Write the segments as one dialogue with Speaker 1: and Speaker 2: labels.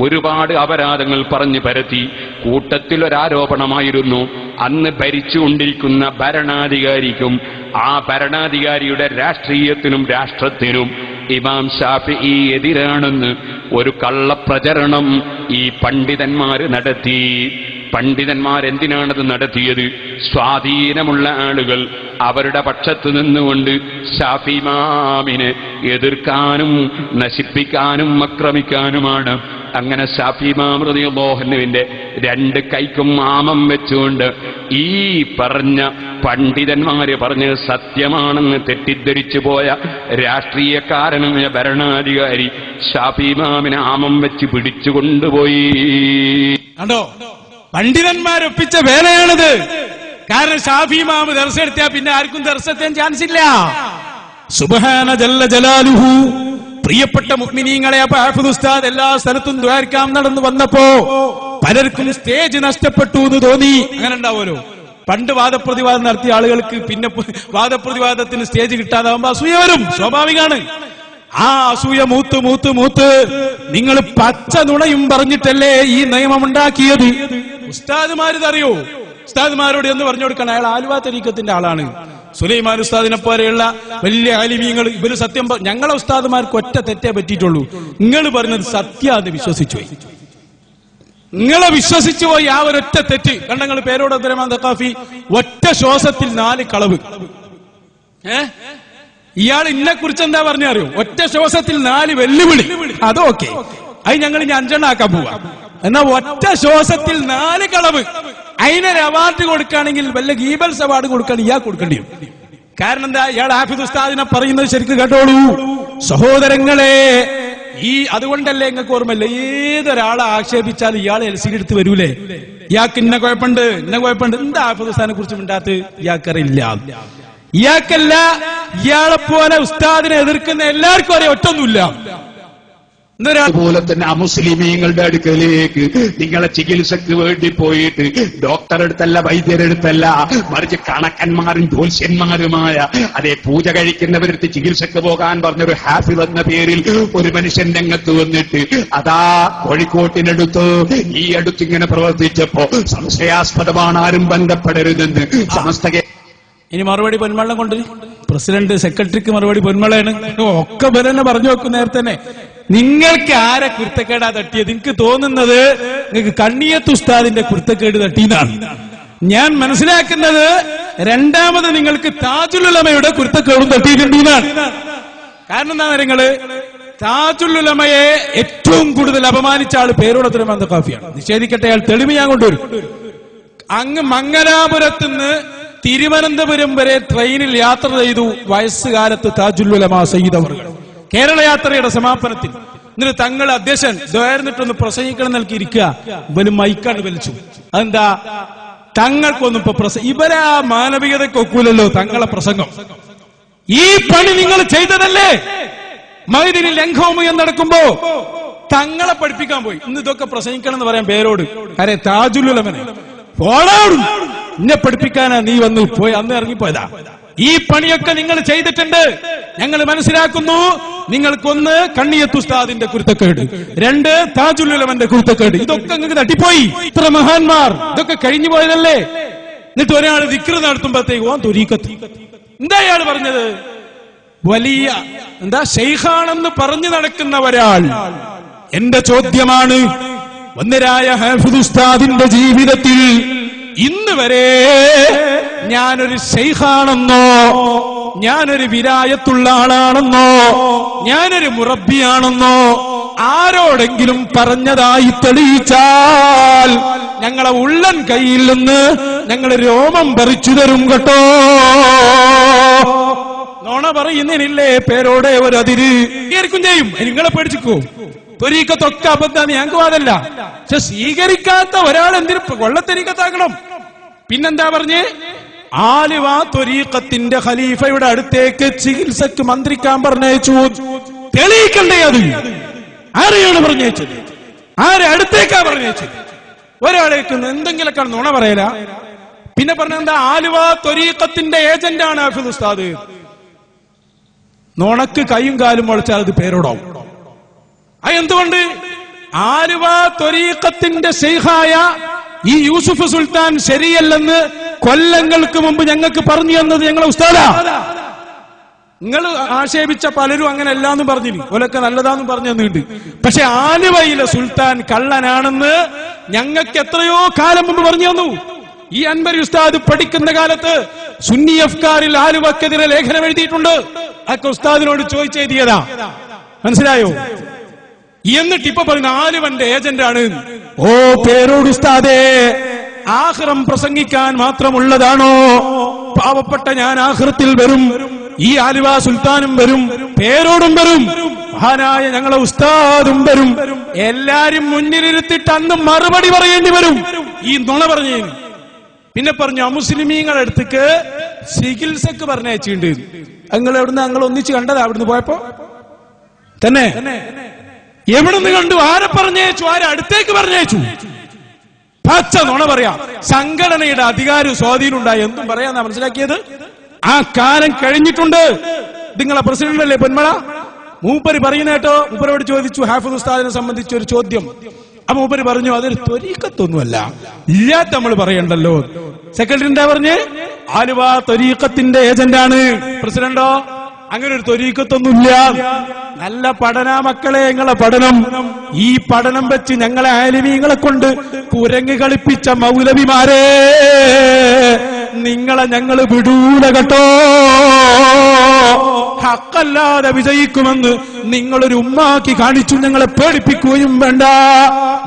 Speaker 1: ഒരുപാട് അപരാധങ്ങൾ പറഞ്ഞു പരത്തി. കൂട്ടത്തിൽ ഒരാരോപണമായിരുന്നു അന്ന് ഭരിച്ചുകൊണ്ടിരിക്കുന്ന ഭരണാധികാരിക്കും ആ ഭരണാധികാരിയുടെ രാഷ്ട്രീയത്തിനും രാഷ്ട്രത്തിനും ഇമാം ഷാഫി ഈ എതിരാണെന്ന് ഒരു കള്ളപ്രചരണം ഈ പണ്ഡിതന്മാര് നടത്തി. പണ്ഡിതന്മാർ എന്തിനാണത് നടത്തിയത്? സ്വാധീനമുള്ള ആളുകൾ അവരുടെ പക്ഷത്ത് നിന്നുകൊണ്ട് ഷാഫിമാമിനെ എതിർക്കാനും നശിപ്പിക്കാനും ആക്രമിക്കാനുമാണ് അങ്ങനെ ഷാഫിമാമൃതി മോഹനുവിന്റെ രണ്ട് കൈക്കും മാമം വെച്ചുകൊണ്ട് ഈ പറഞ്ഞ പണ്ഡിതന്മാര് പറഞ്ഞ് സത്യമാണെന്ന് തെറ്റിദ്ധരിച്ചു പോയ രാഷ്ട്രീയക്കാരനായ ഭരണാധികാരി ഷാഫിമാമിനെ ആമം വെച്ച് പിടിച്ചുകൊണ്ടുപോയി.
Speaker 2: കണ്ടോ? പണ്ഡിതന്മാരൊപ്പിച്ച വേലയാണിത്. കാരണം ഷാഫി മാമ് ദർശെടുത്താ പിന്നെ ആർക്കും ദർശെത്താൻ ചാൻസ് ഇല്ല. സുബഹാന ജല്ല ജലാലുഹു. പ്രിയപ്പെട്ട മുഗ്മിനീങ്ങളെ അപ്പൊ ഹാഫിദ് ഉസ്താദ് എല്ലാ സ്ഥലത്തും ദ്വാരക്കാം നടന്നു വന്നപ്പോ പലർക്കും സ്റ്റേജ് നഷ്ടപ്പെട്ടു എന്ന് തോന്നി. അങ്ങനെ ഉണ്ടാവുമല്ലോ. പണ്ട് വാദപ്രതിവാദം നടത്തിയ ആളുകൾക്ക് പിന്നെ വാദപ്രതിവാദത്തിന് സ്റ്റേജ് കിട്ടാതാവുമ്പോ അസൂയ വരും. സ്വാഭാവികമാണ് ആ അസൂയ മൂത്ത് മൂത്ത് മൂത്ത്. നിങ്ങൾ പച്ച നുണയും പറഞ്ഞിട്ടല്ലേ ഈ നിയമം ഉണ്ടാക്കിയത്? ഉസ്താദുമാരിതറിയോ ഉസ്താദുമാരോട് എന്ന് പറഞ്ഞു കൊടുക്കണം. അയാൾ ആലുവ തരീക്കത്തിന്റെ ആളാണ്. സുലൈമാൻ ഉസ്താദിനെ പോലെയുള്ള വലിയ ആലിമീങ്ങൾ ഇവർ സത്യം ഞങ്ങളെ ഉസ്താദുമാർക്ക് ഒറ്റ തെറ്റേ പറ്റിയിട്ടുള്ളൂ. നിങ്ങൾ പറഞ്ഞത് സത്യാന്ന് വിശ്വസിച്ചു പോയി. നിങ്ങളെ വിശ്വസിച്ചു പോയി ആ ഒരൊറ്റ തെറ്റ്. കണ്ടങ്ങൾ പേരോട് അബ്ദുറഹ്മാൻ ഒറ്റ ശ്വാസത്തിൽ നാല് കളവ്. ഏ? ഇയാൾ ഇന്നെ കുറിച്ച് എന്താ പറഞ്ഞറിയോ ഒറ്റ ശ്വാസത്തിൽ നാല് വെല്ലുവിളി. അതൊക്കെ അത് ഞങ്ങൾ ഇനി അഞ്ചെണ്ണം ആക്കാൻ പോവാ. എന്നാ ഒറ്റ ശ്വാസത്തിൽ നാല് കളവ്. അതിനൊരു അവാർഡ് കൊടുക്കുകയാണെങ്കിൽ വല്ല ഗീബൽസ് അവാർഡ് കൊടുക്കുകയാണെങ്കിൽ ഇയാൾ കൊടുക്കേണ്ടി വരും. കാരണം എന്താ? ഇയാൾ ആഫിദ് ഉസ്താദിനെ പറയുന്നത് ശരിക്കും കേട്ടോളൂ. സഹോദരങ്ങളെ ഈ അതുകൊണ്ടല്ലേ നിങ്ങൾക്ക് ഓർമ്മയില്ല? ഏതൊരാളെ ആക്ഷേപിച്ചാൽ ഇയാൾ എൽ സി എടുത്ത് വരൂലേ? ഇയാൾക്ക് ഇന്ന കുഴപ്പമുണ്ട് ഇന്ന കുഴപ്പമുണ്ട്. എന്താ ആഫിദ് ഉസ്താദിനെ കുറിച്ച് മിണ്ടാത്ത ഇയാൾക്കറിയില്ല. ഇയാൾക്കല്ല ഇയാളെ പോലെ ഉസ്താദിനെ എതിർക്കുന്ന എല്ലാവർക്കും അറിയാം. ഒറ്റൊന്നുമില്ല.
Speaker 1: അതുപോലെ തന്നെ അമുസ്ലിമീങ്ങളുടെ അടുക്കലേക്ക് നിങ്ങളെ ചികിത്സക്ക് വേണ്ടി പോയിട്ട് ഡോക്ടറെടുത്തല്ല വൈദ്യരെടുത്തല്ല മറിച്ച് കണക്കന്മാരും ജോത്സ്യന്മാരുമായ അതേ പൂജ കഴിക്കുന്നവരെടുത്ത് ചികിത്സക്ക് പോകാൻ പറഞ്ഞൊരു ഹാഫി എന്ന പേരിൽ ഒരു മനുഷ്യൻ രംഗത്ത് വന്നിട്ട് അതാ കോഴിക്കോട്ടിനടുത്ത് ഈ അടുത്ത് ഇങ്ങനെ പ്രവർത്തിച്ചപ്പോ സംശയാസ്പദമാണ് ആരും ബന്ധപ്പെടരുതെന്ന് സമസ്ത
Speaker 2: ഇനി മറുപടി പൊന്മള്ളം കൊണ്ട് പ്രസിഡന്റ് സെക്രട്ടറിക്ക് മറുപടി പൊന്മളയാണ് ഒക്കെ ബലന്നെ പറഞ്ഞു വെക്കും നേരത്തെ തന്നെ. നിങ്ങൾക്ക് ആരെ കുരുത്തക്കേടാ തട്ടിയത്? എനിക്ക് തോന്നുന്നത് നിങ്ങൾക്ക് കണ്ണിയത്ത് ഉസ്താദിന്റെ കുരുത്തക്കേട് തട്ടിയെന്നാണ് ഞാൻ മനസ്സിലാക്കുന്നത് രണ്ടാമത് നിങ്ങൾക്ക് താജുലുലമയുടെ കുരുത്തക്കേടും തട്ടിയിട്ടുണ്ട് എന്നാണ് കാരണം എന്താ നിങ്ങൾ? താജുലുലമയെ ഏറ്റവും കൂടുതൽ അപമാനിച്ച ആൾ പേരോട് വന്ന കാഫിയാണ്. നിഷേധിക്കട്ടെ അയാൾ തെളിവ് ഞാൻ കൊണ്ടുവരും. അങ്ങ് മംഗലാപുരത്ത് നിന്ന് തിരുവനന്തപുരം വരെ ട്രെയിനിൽ യാത്ര ചെയ്തു വയസ്സുകാലത്ത് താജുലുലമ സയ്യിദ് അവർ കേരള യാത്രയുടെ സമാപനത്തിൽ എന്നിട്ട് തങ്ങൾ അധ്യക്ഷൻ ദ്വയർന്നിട്ടൊന്ന് പ്രസംഗിക്കണം നൽകിയിരിക്കുക. ഇവന് മൈക്കാണ് വലിച്ചു. അതെന്താ? തങ്ങൾക്കൊന്നും ഇപ്പൊ പ്രസ ഇവരാ മാനവികതക്കൊക്കൂലല്ലോ തങ്ങളെ പ്രസംഗം. ഈ പണി നിങ്ങൾ ചെയ്തതല്ലേ? മൈദിനി ലംഘോമയം നടക്കുമ്പോ തങ്ങളെ പഠിപ്പിക്കാൻ പോയി. ഇന്ന് ഇതൊക്കെ പ്രസംഗിക്കണം എന്ന് പറയാൻ പേരോട്. അരെ താജുലുലമനെ. പോളാടും എന്നെ പഠിപ്പിക്കാനാ നീ വന്ന് പോയി. അന്ന് ഇറങ്ങിപ്പോയതാ. ഈ പണിയൊക്കെ നിങ്ങൾ ചെയ്തിട്ടുണ്ട്. ഞങ്ങൾ മനസ്സിലാക്കുന്നു. നിങ്ങൾക്കൊന്ന് കണ്ണിയത്തുസ്താദിന്റെ കുരുത്തക്കേട്. രണ്ട് താജുലുലമന്റെ കുരുത്തക്കേട്. ഇതൊക്കെ നിങ്ങൾക്ക് തട്ടിപ്പോയി. ഇത്ര മഹാന്മാർ. ഇതൊക്കെ കഴിഞ്ഞു പോയതല്ലേ? എന്നിട്ട് ഒരാൾ വിക്ര നടത്തുമ്പോഴത്തേക്ക് എന്താ അയാൾ പറഞ്ഞത്? വലിയ എന്താ ഷെയ്ഖാണെന്ന് പറഞ്ഞു നടക്കുന്ന ഒരാൾ. എന്റെ ചോദ്യമാണ് ഒന്നരായ ഹാഫിദ് ഉസ്താദിന്റെ ജീവിതത്തിൽ ഇന്ന് വരെ ഞാനൊരു ഷെയ്ഖാണെന്നോ ഞാനൊരു വിരായത്തുള്ള ആളാണെന്നോ? ഞാനൊരു മുറബിയാണെന്നോ ആരോടെങ്കിലും പറഞ്ഞതായി തെളിയിച്ചാൽ ഞങ്ങളെ ഉള്ളൻ കയ്യിൽ നിന്ന് ഞങ്ങൾ രോമം പറിച്ചു തരും കേട്ടോ. നോണ പറയുന്നതിനില്ലേ പേരോടെ ഒരു അതിര് കേൾക്കും ചെയ്യും. നിങ്ങളെ പേടിച്ചിക്കോ. ത്വരീക്കത്തൊക്കെ അബദ്ധാണ് ഞങ്ങൾക്ക് വാദല്ല പക്ഷെ സ്വീകരിക്കാത്ത ഒരാൾ എന്തിനും കൊള്ളത്തൊരീക്കത്താക്കണം പിന്നെന്താ പറഞ്ഞ്? ആലുവ ത്വരീക്കത്തിന്റെ ഖലീഫയുടെ അടുത്തേക്ക് ചികിത്സക്ക് മന്ത്രിക്കാൻ പറഞ്ഞയച്ചു. തെളിയിക്കണ്ടേ അത്? ആരെയാണ് പറഞ്ഞയച്ചത്? ആരെ അടുത്തേക്കാ പറഞ്ഞയച്ചത്? ഒരാളേക്ക് എന്തെങ്കിലൊക്കെ നുണ പറയല. പിന്നെ പറഞ്ഞ എന്താ? ആലുവ ത്വരീക്കത്തിന്റെ ഏജന്റാണ് ഹാഫിദ് ഉസ്താദ്. നുണക്ക് കൈയും കാലും മുളച്ചാൽ അത് പേരോടാവും. അത് എന്തുകൊണ്ട്? ആലുവ ത്വരീക്കത്തിന്റെ ഈ യൂസുഫ് സുൽത്താൻ ശരിയല്ലെന്ന് കൊല്ലങ്ങൾക്ക് മുമ്പ് ഞങ്ങൾക്ക് പറഞ്ഞു തന്നത് ഞങ്ങളെ ഉസ്താദാ. നിങ്ങൾ ആക്ഷേപിച്ച പലരും അങ്ങനെ എല്ലാന്നും പറഞ്ഞു ഓലൊക്കെ നല്ലതാന്നും പറഞ്ഞു തന്നിട്ടുണ്ട്. പക്ഷെ ആലുവയിലെ സുൽത്താൻ കള്ളനാണെന്ന് ഞങ്ങൾക്ക് എത്രയോ കാലം മുമ്പ് പറഞ്ഞു തന്നു. ഈ അൻവർ ഉസ്താദ് പഠിക്കുന്ന കാലത്ത് സുന്നി അഫ്കാരിൽ ആലുവക്കെതിരെ ലേഖനം എഴുതിയിട്ടുണ്ട്. അതൊക്കെ ഉസ്താദിനോട് ചോദിച്ചെഴുതിയതാ മനസ്സിലായോ? എന്നിട്ട് ഇപ്പൊ പറയുന്ന ആലുവന്റെ ഏജന്റാണ്. ഓ പേരോട് ഉസ്താദേ ആഹ്റം പ്രസംഗിക്കാൻ മാത്രമുള്ളതാണോ? പാവപ്പെട്ട ഞാൻ ആഹ്റത്തിൽ വരും. ഈ ആലുവ സുൽത്താനും വരും. പേരോടും വരും. മഹാനായ ഞങ്ങളെ ഉസ്താദും വരും. എല്ലാരും മുന്നിലിരുത്തിട്ട് അന്ന് മറുപടി പറയേണ്ടി വരും. ഈ നുണ പറഞ്ഞു പിന്നെ പറഞ്ഞു അമുസ്ലിമീങ്ങളുടെ അടുത്തേക്ക് ചികിത്സക്ക് പറഞ്ഞയച്ചിട്ടുണ്ട്. നിങ്ങൾ എവിടുന്ന് ഞങ്ങൾ ഒന്നിച്ച് കണ്ടതാ അവിടുന്ന് പോയപ്പോ? തന്നെ. എവിടുന്ന് കണ്ടു? ആരെ പറഞ്ഞയച്ചു? ആരെ അടുത്തേക്ക് പറഞ്ഞയച്ചു? പച്ച നുണ പറയാ. സംഘടനയുടെ അധികാരം സ്വാധീനം ഉണ്ടായി. എന്തും പറയാന്നാ മനസ്സിലാക്കിയത്? ആ കാലം കഴിഞ്ഞിട്ടുണ്ട്. നിങ്ങളെ പ്രസിഡന്റ് അല്ലേ പൊന്മള? മൂപ്പര് പറയുന്ന കേട്ടോ മൂപ്പരോട് ചോദിച്ചു ഹാഫിദ് ഉസ്താദിനെ സംബന്ധിച്ച് ഒരു ചോദ്യം. അപ്പൊ മൂപ്പര് പറഞ്ഞു അതൊരു ത്വരീക്കത്തൊന്നുമല്ല ഇല്ലാത്ത നമ്മൾ പറയണ്ടല്ലോ. സെക്രട്ടറി എന്താ പറഞ്ഞ്? ആലുവ ത്വരീക്കത്തിന്റെ ഏജന്റാണ്. പ്രസിഡന്റോ? അങ്ങനെ ഒരു ത്വരീക്കത്തൊന്നുമില്ല. നല്ല പഠന മക്കളെ ഞങ്ങളെ പഠനം. ഈ പഠനം വെച്ച് ഞങ്ങളെ ആലിമീങ്ങളെ കൊണ്ട് കുരങ്ങ് കളിപ്പിച്ച മൗലവിമാരെ നിങ്ങളെ ഞങ്ങൾ വിടൂല കേട്ടോ. ഹക്കല്ലാതെ വിജയിക്കുമെന്ന് നിങ്ങളൊരു ഉമ്മാക്കി കാണിച്ചു ഞങ്ങളെ പേടിപ്പിക്കുകയും വേണ്ട.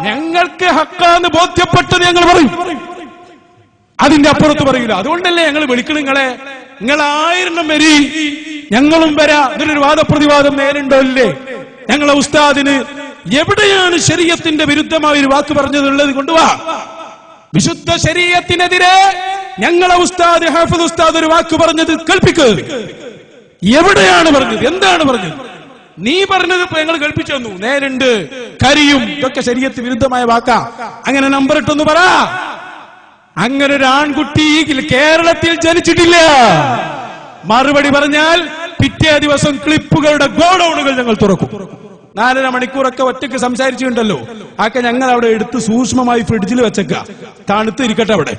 Speaker 2: ഞങ്ങൾക്ക് ഹക്കാന്ന് ബോധ്യപ്പെട്ടത് ഞങ്ങൾ പറയും. അതിന്റെ അപ്പുറത്ത് പറയൂല അതുകൊണ്ടല്ലേ ഞങ്ങൾ വിളിക്കണം നിങ്ങളെ? നിങ്ങൾ ആയിരണം വരി ഞങ്ങളും വരാ. ഇതിനൊരു വാദപ്രതിവാദം നേരിണ്ടോ ഇല്ലേ? ഞങ്ങളെ ഉസ്താദിന് എവിടെയാണ് ശരീരത്തിന്റെ വിരുദ്ധമായ ഒരു വാക്ക് പറഞ്ഞതുള്ളത്? കൊണ്ടുവാ വിശുദ്ധ ശരീരത്തിനെതിരെ ഞങ്ങളെ ഉസ്താദ് ഹാഫിദ് ഉസ്താദ് ഒരു വാക്ക് പറഞ്ഞത് കേൾപ്പിക്ക്. എവിടെയാണ് പറഞ്ഞത്? എന്താണ് പറഞ്ഞത്? നീ പറഞ്ഞത് ഞങ്ങൾ കേൾപ്പിച്ചു തന്നു. നേരുണ്ട് കരിയും ഇതൊക്കെ ശരീരത്തിന് വിരുദ്ധമായ വാക്കാ. അങ്ങനെ നമ്പർ ഇട്ടൊന്ന് പറ. അങ്ങനെ ഒരു ആൺകുട്ടി കേരളത്തിൽ ജനിച്ചിട്ടില്ല. മറുപടി പറഞ്ഞാൽ പിറ്റേ ദിവസം ക്ലിപ്പുകളുടെ ഗോഡൌണുകൾ ഞങ്ങൾ തുറക്കും. നാലര മണിക്കൂറൊക്കെ ഒറ്റയ്ക്ക് സംസാരിച്ചിട്ടുണ്ടല്ലോ. ആക്കെ ഞങ്ങൾ അവിടെ എടുത്ത് സൂക്ഷ്മമായി ഫ്രിഡ്ജിൽ വെച്ചേക്ക. തണുത്തിരിക്കട്ടെ അവിടെ.